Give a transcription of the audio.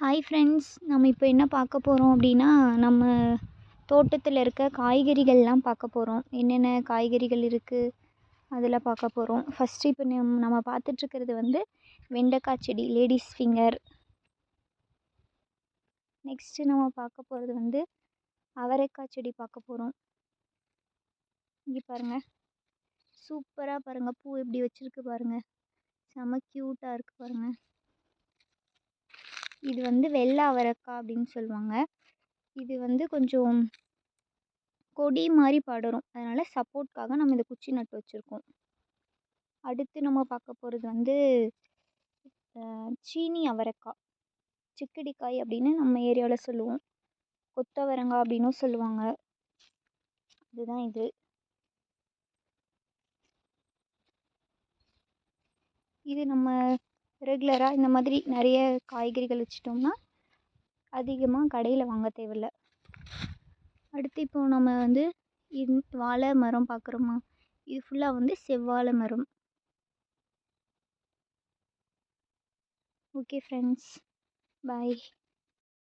Hi friends நம்ம இப்போ என்ன பார்க்க போகிறோம் அப்படின்னா நம்ம தோட்டத்தில் இருக்க காய்கறிகள்லாம் பார்க்க போகிறோம் என்னென்ன காய்கறிகள் இருக்குது அதில் பார்க்க போகிறோம் ஃபஸ்ட்டு இப்போ நம் நம்ம பார்த்துட்ருக்கிறது வந்து வெண்டைக்காய் செடி லேடிஸ் ஃபிங்கர் நெக்ஸ்ட்டு நம்ம பார்க்க போகிறது வந்து அவரைக்காய் செடி பார்க்க போகிறோம் இங்கே பாருங்கள் சூப்பராக பாருங்கள் பூ எப்படி வச்சுருக்கு பாருங்கள் செம க்யூட்டாக இருக்குது பாருங்கள் இது வந்து வெள்ளை அவரக்காய் அப்படின்னு சொல்லுவாங்க. இது வந்து கொஞ்சம் கொடி மாதிரி படரும். அதனால் சப்போர்ட்காக நம்ம இந்த குச்சி நட்டு வச்சுருக்கோம். அடுத்து நம்ம பார்க்க போகிறது வந்து சீனி அவரைக்காய். சிக்கடிக்காய் அப்படின்னு நம்ம ஏரியாவில் சொல்லுவோம். கொத்தவரங்காய் அப்படின்னும் சொல்லுவாங்க. இதுதான் இது. இது நம்ம ரெகுலராக இந்த மாதிரி நிறைய காய்கறிகள் வச்சிட்டோம்னா அதிகமாக கடையில் வாங்க தேவையில்ல. அடுத்து இப்போ நம்ம வந்து இந் வாழை மரம் பார்க்குறோமா? இது ஃபுல்லாக வந்து செவ்வாழை மரம். Okay friends bye